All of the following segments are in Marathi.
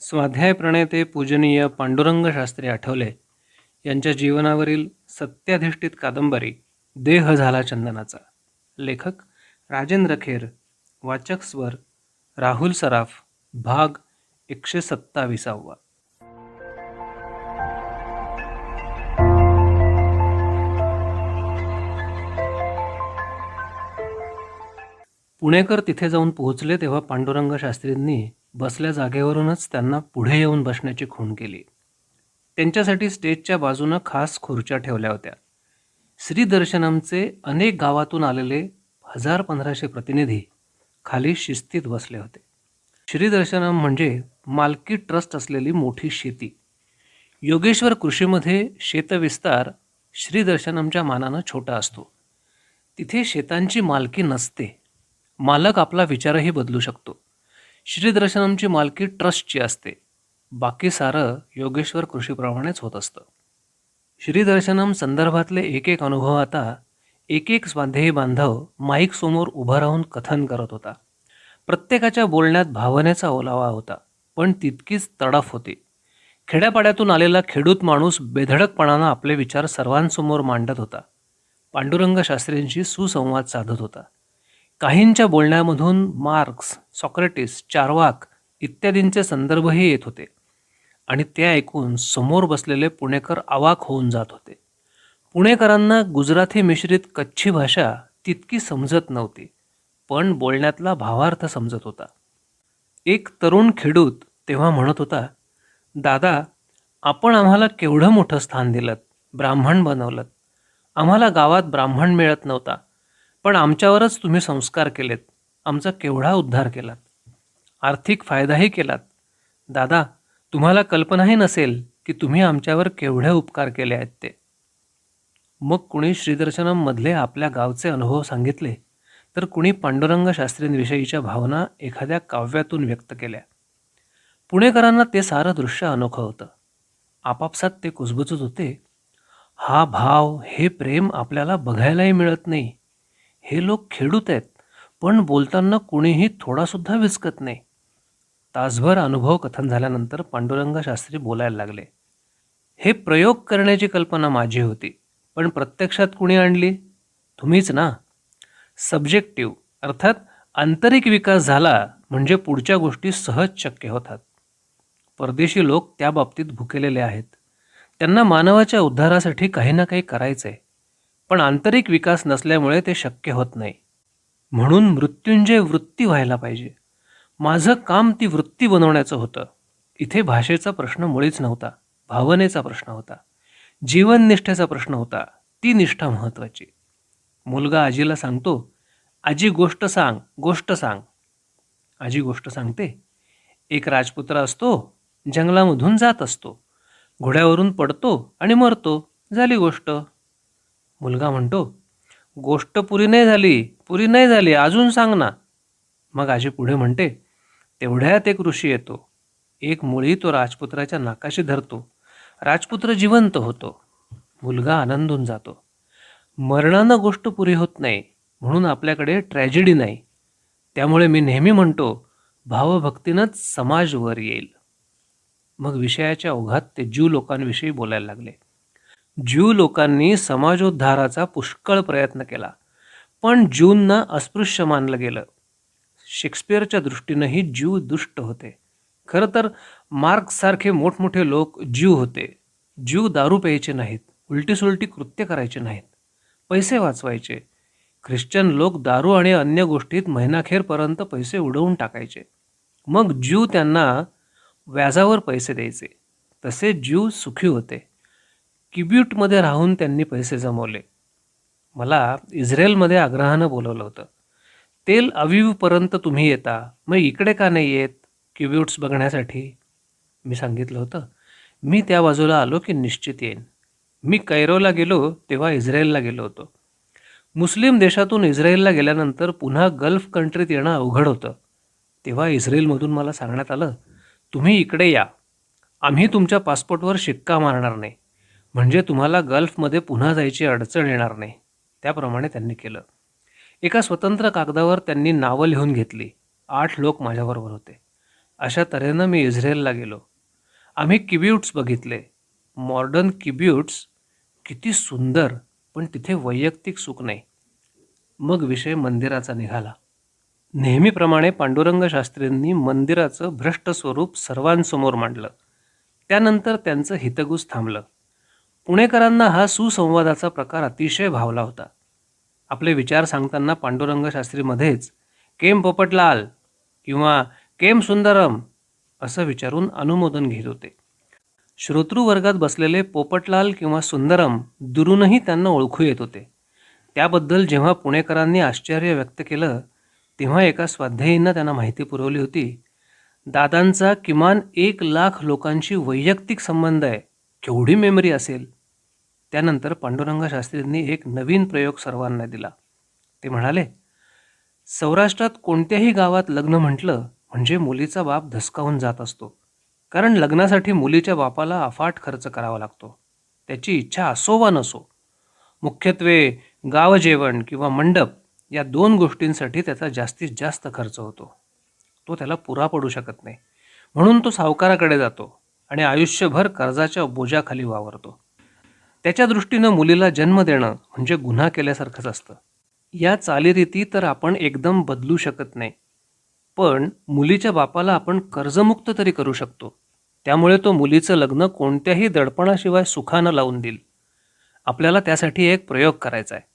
स्वाध्याय प्रणेते पूजनीय पांडुरंग शास्त्री आठवले यांच्या जीवनावरील सत्याधिष्ठित कादंबरी देह झाला चंदनाचा. लेखक राजेंद्र खेर वाचक स्वर राहुल सराफ भाग एकशे सत्ताविसावा. पुणेकर तिथे जाऊन पोहोचले तेव्हा पांडुरंग शास्त्रींनी बसल्या जागेवरूनच त्यांना पुढे येऊन बसण्याची खूण केली. त्यांच्यासाठी स्टेजच्या बाजूनं खास खुर्च्या ठेवल्या होत्या. श्रीदर्शनमचे अनेक गावातून आलेले हजार पंधराशे प्रतिनिधी खाली शिस्तीत बसले होते. श्रीदर्शनम म्हणजे मालकी ट्रस्ट असलेली मोठी शेती. योगेश्वर कृषीमध्ये शेतविस्तार श्रीदर्शनमच्या मानानं छोटा असतो. तिथे शेतांची मालकी नसते. मालक आपला विचारही बदलू शकतो. श्रीदर्शनमची मालकी ट्रस्टची असते. बाकी सारं योगेश्वर कृषीप्रमाणेच होत असतं. श्रीदर्शनम संदर्भातले एक एक अनुभव आता एक एक स्वाध्यायी बांधव माईकसमोर उभा राहून कथन करत होता. प्रत्येकाच्या बोलण्यात भावनेचा ओलावा होता पण तितकीच तडफ होती. खेड्यापाड्यातून आलेला खेडूत माणूस बेधडकपणानं आपले विचार सर्वांसमोर मांडत होता. पांडुरंग शास्त्रींशी सुसंवाद साधत होता. काहींच्या बोलण्यामधून मार्क्स सॉक्रेटिस चारवाक इत्यादींचे संदर्भही येत होते. आणि ते ऐकून समोर बसलेले पुणेकर अवाक होऊन जात होते. पुणेकरांना गुजराती मिश्रित कच्छी भाषा तितकी समजत नव्हती पण बोलण्यातला भावार्थ समजत होता. एक तरुण खेडूत तेव्हा म्हणत होता दादा आपण आम्हाला केवढं मोठं स्थान दिलं ब्राह्मण बनवलं आम्हाला गावात ब्राह्मण मिळत नव्हता पण आमच्यावरच तुम्ही संस्कार केलेत. आमचा केवढा उद्धार केलात. आर्थिक फायदाही केलात. दादा तुम्हाला कल्पनाही नसेल की तुम्ही आमच्यावर केवढे उपकार केले आहेत ते. मग कुणी श्रीदर्शनममधले आपल्या गावचे अनुभव सांगितले तर कुणी पांडुरंग शास्त्रींविषयीच्या भावना एखाद्या काव्यातून व्यक्त केल्या. पुणेकरांना ते सारं दृश्य अनोखं होतं. आपापसात ते कुजबुजत होते. हा भाव हे प्रेम आपल्याला बघायलाही मिळत नाही. हे लोक खेडूत आहेत. पण बोलताना कुणीही थोडासुद्धा विचकत नाही. तासभर अनुभव कथन झाल्यानंतर पांडुरंग शास्त्री बोलायला लागले. हे प्रयोग करण्याची कल्पना माझी होती पण प्रत्यक्षात कुणी आणली? तुम्हीच ना? सब्जेक्टिव्ह अर्थात आंतरिक विकास झाला म्हणजे पुढच्या गोष्टी सहज शक्य होतात. परदेशी लोक त्या बाबतीत भुकेलेले आहेत. त्यांना मानवाच्या उद्धारासाठी काही ना काही करायचं आहे पण आंतरिक विकास नसल्यामुळे ते शक्य होत नाही. म्हणून मृत्युंजय वृत्ती व्हायला पाहिजे. माझं काम ती वृत्ती बनवण्याचं होतं. इथे भाषेचा प्रश्न मुळीच नव्हता भावनेचा प्रश्न होता. जीवननिष्ठेचा प्रश्न होता. ती निष्ठा महत्त्वाची. मुलगा आजीला सांगतो आजी गोष्ट सांग गोष्ट सांग. आजी गोष्ट सांगते एक राजपुत्र असतो जंगलामधून जात असतो. घोड्यावरून पडतो आणि मरतो. झाली गोष्ट. मुलगा म्हणतो गोष्ट पुरी नाही झाली पुरी नाही झाली अजून सांग ना. मग आजी पुढे म्हणते तेवढ्यात एक ऋषी येतो. एक मुळी तो राजपुत्राच्या नाकाशी धरतो. राजपुत्र जिवंत होतो. मुलगा आनंदून जातो. मरणानं गोष्ट पुरी होत नाही म्हणून आपल्याकडे ट्रॅजेडी नाही. त्यामुळे मी नेहमी म्हणतो भावभक्तीनंच समाज वर येईल. मग विषयाच्या ओघात ते ज्यू लोकांविषयी बोलायला लागले. ज्यू लोकांनी समाजोद्धाराचा पुष्कळ प्रयत्न केला पण ज्यूंना अस्पृश्य मानलं गेलं. शेक्सपियरच्या दृष्टीनंही ज्यू दुष्ट होते. खरं तर मार्क्ससारखे मोठमोठे लोक ज्यू होते. ज्यू दारू प्यायचे नाहीत उलटीसुलटी कृत्य करायचे नाहीत पैसे वाचवायचे. ख्रिश्चन लोक दारू आणि अन्य गोष्टीत महिनाखेरपर्यंत पैसे उडवून टाकायचे. मग ज्यू त्यांना व्याजावर पैसे द्यायचे. तसे ज्यू सुखी होते. किब्यूटमध्ये राहून त्यांनी पैसे जमवले. मला इस्रायलमध्ये आग्रहानं बोलवलं होतं. तेल अविवपर्यंत तुम्ही येता मग इकडे का नाही येत? क्युब्यूट्स बघण्यासाठी. मी सांगितलं होतं. मी त्या बाजूला आलो की निश्चित येईन. मी कैरोला गेलो तेव्हा इस्रायलला गेलो होतो. मुस्लिम देशातून इस्रायलला गेल्यानंतर पुन्हा गल्फ कंट्रीत येणं अवघड होतं. तेव्हा इस्रायलमधून मला सांगण्यात आलं तुम्ही इकडे या. आम्ही तुमच्या पासपोर्टवर शिक्का मारणार नाही. म्हणजे तुम्हाला गल्फमध्ये पुन्हा जायची अडचण येणार नाही. त्याप्रमाणे त्यांनी केलं. एका स्वतंत्र कागदावर त्यांनी नावं लिहून घेतली. आठ लोक माझ्याबरोबर होते. अशा तऱ्हेनं मी इस्रायलला गेलो. आम्ही किब्यूट्स बघितले. मॉडर्न किब्यूट्स किती सुंदर पण तिथे वैयक्तिक सुख नाही. मग विषय मंदिराचा निघाला. नेहमीप्रमाणे पांडुरंग शास्त्रींनी मंदिराचं भ्रष्ट स्वरूप सर्वांसमोर मांडलं. त्यानंतर त्यांचं हितगुज थांबलं. पुणेकरांना हा सुसंवादाचा प्रकार अतिशय भावला होता. आपले विचार सांगताना पांडुरंग शास्त्रीमध्येच केम पोपटलाल किंवा केम सुंदरम असं विचारून अनुमोदन घेत होते. श्रोतृवर्गात बसलेले पोपटलाल किंवा सुंदरम दुरूनही त्यांना ओळखू येत होते. त्याबद्दल जेव्हा पुणेकरांनी आश्चर्य व्यक्त केलं तेव्हा एका स्वाध्यायीनं त्यांना माहिती पुरवली होती दादांचा किमान एक लाख लोकांशी वैयक्तिक संबंध आहे केवढी मेमरी असेल? त्यानंतर पांडुरंग शास्त्रींनी एक नवीन प्रयोग सर्वांना दिला. ते म्हणाले सौराष्ट्रात कोणत्याही गावात लग्न म्हटलं म्हणजे मुलीचा बाप धसकावून जात असतो. कारण लग्नासाठी मुलीच्या बापाला अफाट खर्च करावा लागतो. त्याची इच्छा असो वा नसो. मुख्यत्वे गाव जेवण किंवा मंडप या दोन गोष्टींसाठी त्याचा जास्तीत जास्त खर्च होतो. तो त्याला पुरा पडू शकत नाही. म्हणून तो सावकाराकडे जातो आणि आयुष्यभर कर्जाच्या बोजाखाली वावरतो. त्याच्या दृष्टीनं मुलीला जन्म देणं म्हणजे गुन्हा केल्यासारखंच असतं. या चालीरीती तर आपण एकदम बदलू शकत नाही. पण मुलीच्या बापाला आपण कर्जमुक्त तरी करू शकतो. त्यामुळे तो मुलीचं लग्न कोणत्याही दडपणाशिवाय सुखानं लावून देईल. आपल्याला त्यासाठी एक प्रयोग करायचा आहे.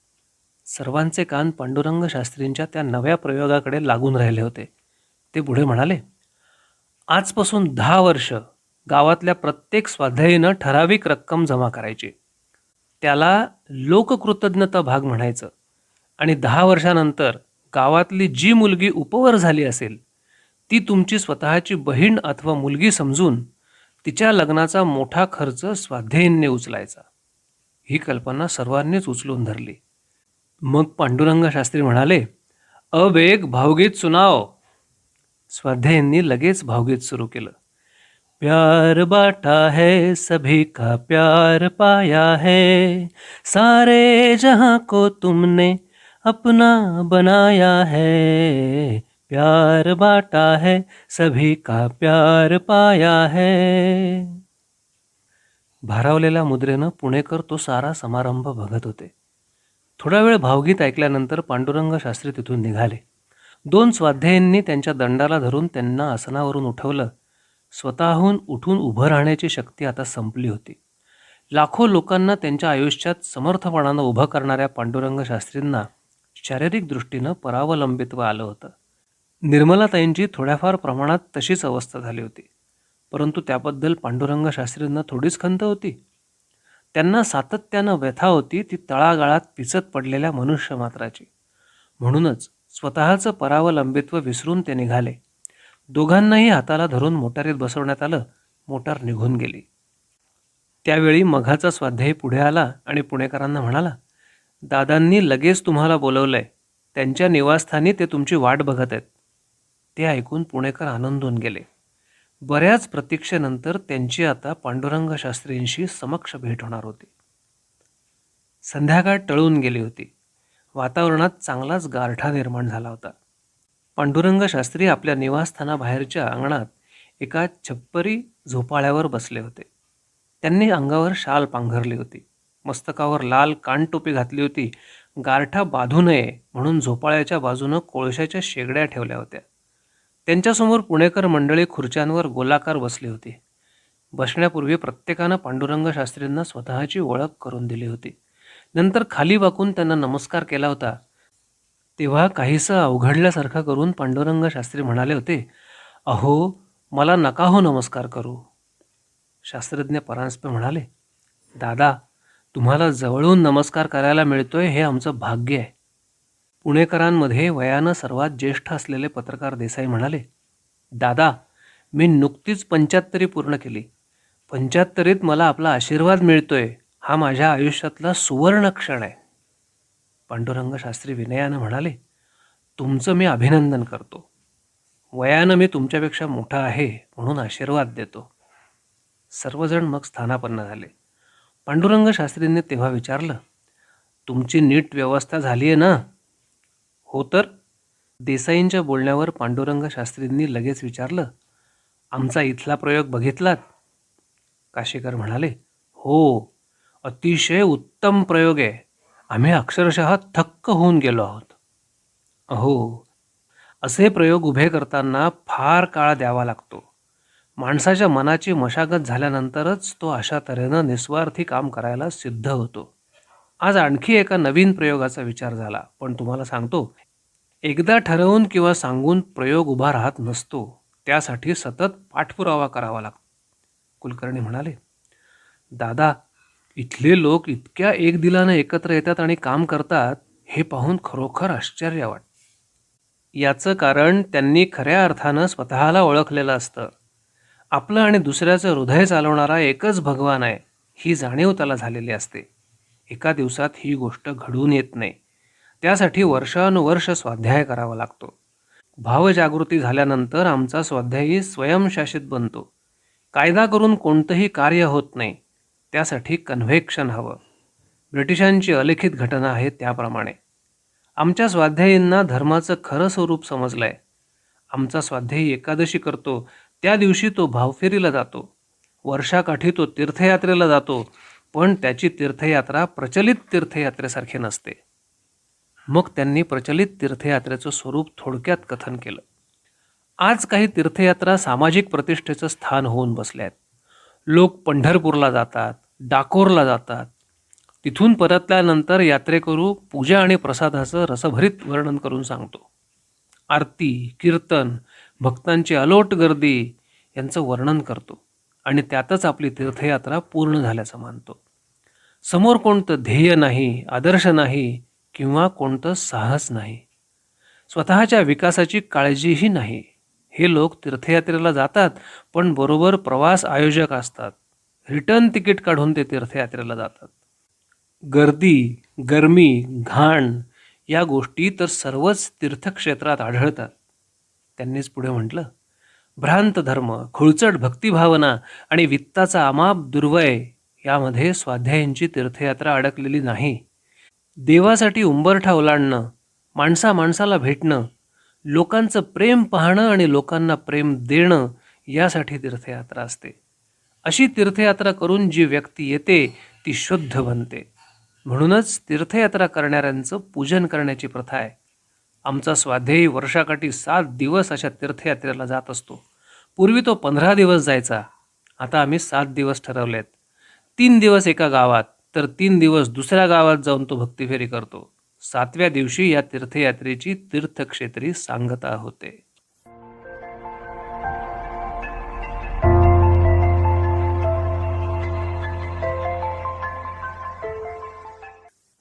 सर्वांचे कान पांडुरंग शास्त्रींच्या त्या नव्या प्रयोगाकडे लागून राहिले होते. ते पुढे म्हणाले आजपासून दहा वर्ष गावातल्या प्रत्येक स्वाध्यायीनं ठराविक रक्कम जमा करायची. त्याला लोककृतज्ञता भाग म्हणायचं. आणि दहा वर्षानंतर गावातली जी मुलगी उपवर झाली असेल ती तुमची स्वतःची बहीण अथवा मुलगी समजून तिच्या लग्नाचा मोठा खर्च स्वाध्यायींनी उचलायचा. ही कल्पना सर्वांनीच उचलून धरली. मग पांडुरंग शास्त्री म्हणाले अवेग भावगीत सुनाव स्वाध्यायींनी लगेच भावगीत सुरू केलं. प्यार बाटा है सभी का प्यार पाया है। सारे जहां को तुमने अपना बनाया है। प्यार बाटा है सभी का प्यार पाया है। भारावलेल्या मुद्रेनं पुणेकर तो सारा समारंभ बघत होते. थोडा वेळ भावगीत ऐकल्यानंतर पांडुरंग शास्त्री तिथून निघाले. दोन स्वाध्यायींनी त्यांच्या दंडाला धरून त्यांना आसनावरून उठवलं. स्वतःहून उठून उभं राहण्याची शक्ती आता संपली होती. लाखो लोकांना त्यांच्या आयुष्यात समर्थपणानं उभं करणाऱ्या पांडुरंग शास्त्रींना शारीरिक दृष्टीनं परावलंबित्व आलं होतं. निर्मलाताईंची थोड्याफार प्रमाणात तशीच अवस्था झाली होती. परंतु त्याबद्दल पांडुरंग शास्त्रींना थोडीच खंत होती. त्यांना सातत्यानं व्यथा होती ती तळागाळात पिचत पडलेल्या मनुष्य मात्राची म्हणूनच स्वतःचं परावलंबित्व विसरून ते निघाले. दोघांनाही हाताला धरून मोटारीत बसवण्यात आलं मोटार निघून गेली. त्यावेळी मघाचा स्वाध्यायी पुढे आला आणि पुणेकरांना म्हणाला दादांनी लगेच तुम्हाला बोलवलंय. त्यांच्या निवासस्थानी ते तुमची वाट बघत आहेत. ते ऐकून पुणेकर आनंदून गेले. बऱ्याच प्रतीक्षेनंतर त्यांची आता पांडुरंग शास्त्रींशी समक्ष भेट होणार होती. संध्याकाळ टळून गेली होती. वातावरणात चांगलाच गारठा निर्माण झाला होता. पांडुरंग शास्त्री आपल्या निवासस्थानाबाहेरच्या अंगणात एका छप्परी झोपाळ्यावर बसले होते. त्यांनी अंगावर शाल पांघरली होती. मस्तकावर लाल कानटोपी घातली होती. गारठा बाधू नये म्हणून झोपाळ्याच्या बाजूनं कोळशाच्या शेगड्या ठेवल्या होत्या. त्यांच्यासमोर पुणेकर मंडळी खुर्च्यांवर गोलाकार बसली होती. बसण्यापूर्वी प्रत्येकानं पांडुरंग शास्त्रींना स्वतःची ओळख करून दिली होती. नंतर खाली वाकून त्यांना नमस्कार केला होता. तेव्हा काहीसं अवघडल्यासारखं करून पांडुरंग शास्त्री म्हणाले होते अहो मला नका हो नमस्कार करू. शास्त्रज्ञ परांजपे म्हणाले दादा तुम्हाला जवळून नमस्कार करायला मिळतोय हे आमचं भाग्य आहे. पुणेकरांमध्ये वयानं सर्वात ज्येष्ठ असलेले पत्रकार देसाई म्हणाले दादा मी नुकतीच पंच्याहत्तरी पूर्ण केली. पंच्याहत्तरीत मला आपला आशीर्वाद मिळतोय हा माझ्या आयुष्यातला सुवर्ण क्षण आहे. पांडुरंग शास्त्री विनयानं म्हणाले तुमचं मी अभिनंदन करतो. वयानं मी तुमच्यापेक्षा मोठा आहे म्हणून आशीर्वाद देतो. सर्वजण मग स्थानापन्न झाले. पांडुरंग शास्त्रींनी तेव्हा विचारलं तुमची नीट व्यवस्था झाली आहे ना? हो तर. देसाईंच्या बोलण्यावर पांडुरंग शास्त्रींनी लगेच विचारलं आमचा इथला प्रयोग बघितलात? काशीकर म्हणाले हो अतिशय उत्तम प्रयोग आहे. आम्ही अक्षरशः थक्क होऊन गेलो आहोत. अहो असे प्रयोग उभे करताना फार काळ द्यावा लागतो. माणसाच्या मनाची मशागत झाल्यानंतरच तो अशा तऱ्हेनं निस्वार्थी काम करायला सिद्ध होतो. आज आणखी एका नवीन प्रयोगाचा विचार झाला पण तुम्हाला सांगतो एकदा ठरवून किंवा सांगून प्रयोग उभा राहत नसतो. त्यासाठी सतत पाठपुरावा करावा लागतो. कुलकर्णी म्हणाले दादा इथले लोक इतक्या एक दिलानं एकत्र येतात आणि काम करतात हे पाहून खरोखर आश्चर्य वाटतं. याचं कारण त्यांनी खऱ्या अर्थानं स्वतःला ओळखलेलं असतं. आपलं आणि दुसऱ्याचं हृदय चालवणारा एकच भगवान आहे ही जाणीव त्याला झालेली असते. एका दिवसात ही गोष्ट घडून येत नाही. त्यासाठी वर्षानुवर्ष स्वाध्याय करावा लागतो. भावजागृती झाल्यानंतर आमचा स्वाध्यायी स्वयंशासित बनतो. कायदा करून कोणतंही कार्य होत नाही. त्यासाठी कन्व्हेक्शन हवं. ब्रिटिशांची अलिखित घटना आहे त्याप्रमाणे. आमच्या स्वाध्यायींना धर्माचं खरं स्वरूप समजलं आहे आमचा स्वाध्यायी एकादशी करतो त्या दिवशी तो भावफेरीला जातो. वर्षाकाठी तो तीर्थयात्रेला जातो पण त्याची तीर्थयात्रा प्रचलित तीर्थयात्रेसारखी नसते. मग त्यांनी प्रचलित तीर्थयात्रेचं स्वरूप थोडक्यात कथन केलं. आज काही तीर्थयात्रा सामाजिक प्रतिष्ठेचं स्थान होऊन बसल्या आहेत लोक पंढरपूरला जातात डाकोरला जातात. तिथून परतल्यानंतर यात्रेकरू पूजा आणि प्रसादाचं रसभरीत वर्णन करून सांगतो. आरती कीर्तन भक्तांची अलोट गर्दी यांचं वर्णन करतो आणि त्यातच आपली तीर्थयात्रा पूर्ण झाल्याचं मानतो. समोर कोणतं ध्येय नाही आदर्श नाही किंवा कोणतं साहस नाही. स्वतःच्या विकासाची काळजीही नाही. हे लोक तीर्थयात्रेला जातात पण बरोबर प्रवास आयोजक असतात. रिटर्न तिकीट काढून ते तीर्थयात्रेला जातात. गर्दी गरमी घाण या गोष्टी तर सर्वच तीर्थक्षेत्रात आढळतात. त्यांनीच पुढे म्हटलं भ्रांत धर्म खुळचट भक्तिभावना आणि वित्ताचा अमाप दुर्वय यामध्ये स्वाध्यायांची तीर्थयात्रा अडकलेली नाही. देवासाठी उंबरठा ओलांडणं माणसा माणसाला भेटणं लोकांचं प्रेम पाहणं आणि लोकांना प्रेम देणं यासाठी तीर्थयात्रा असते. अशी तीर्थयात्रा करून जी व्यक्ती येते ती शुद्ध बनते. म्हणूनच तीर्थयात्रा करणाऱ्यांचं पूजन करण्याची प्रथा आहे. आमचा स्वाध्यायी वर्षाकाठी सात दिवस अशा तीर्थयात्रेला जात असतो. पूर्वी तो पंधरा दिवस जायचा. आता आम्ही सात दिवस ठरवलेत. तीन दिवस एका गावात तर तीन दिवस दुसऱ्या गावात जाऊन तो भक्तिफेरी करतो. सातव्या दिवशी या तीर्थयात्रेची तीर्थक्षेत्री सांगता होते.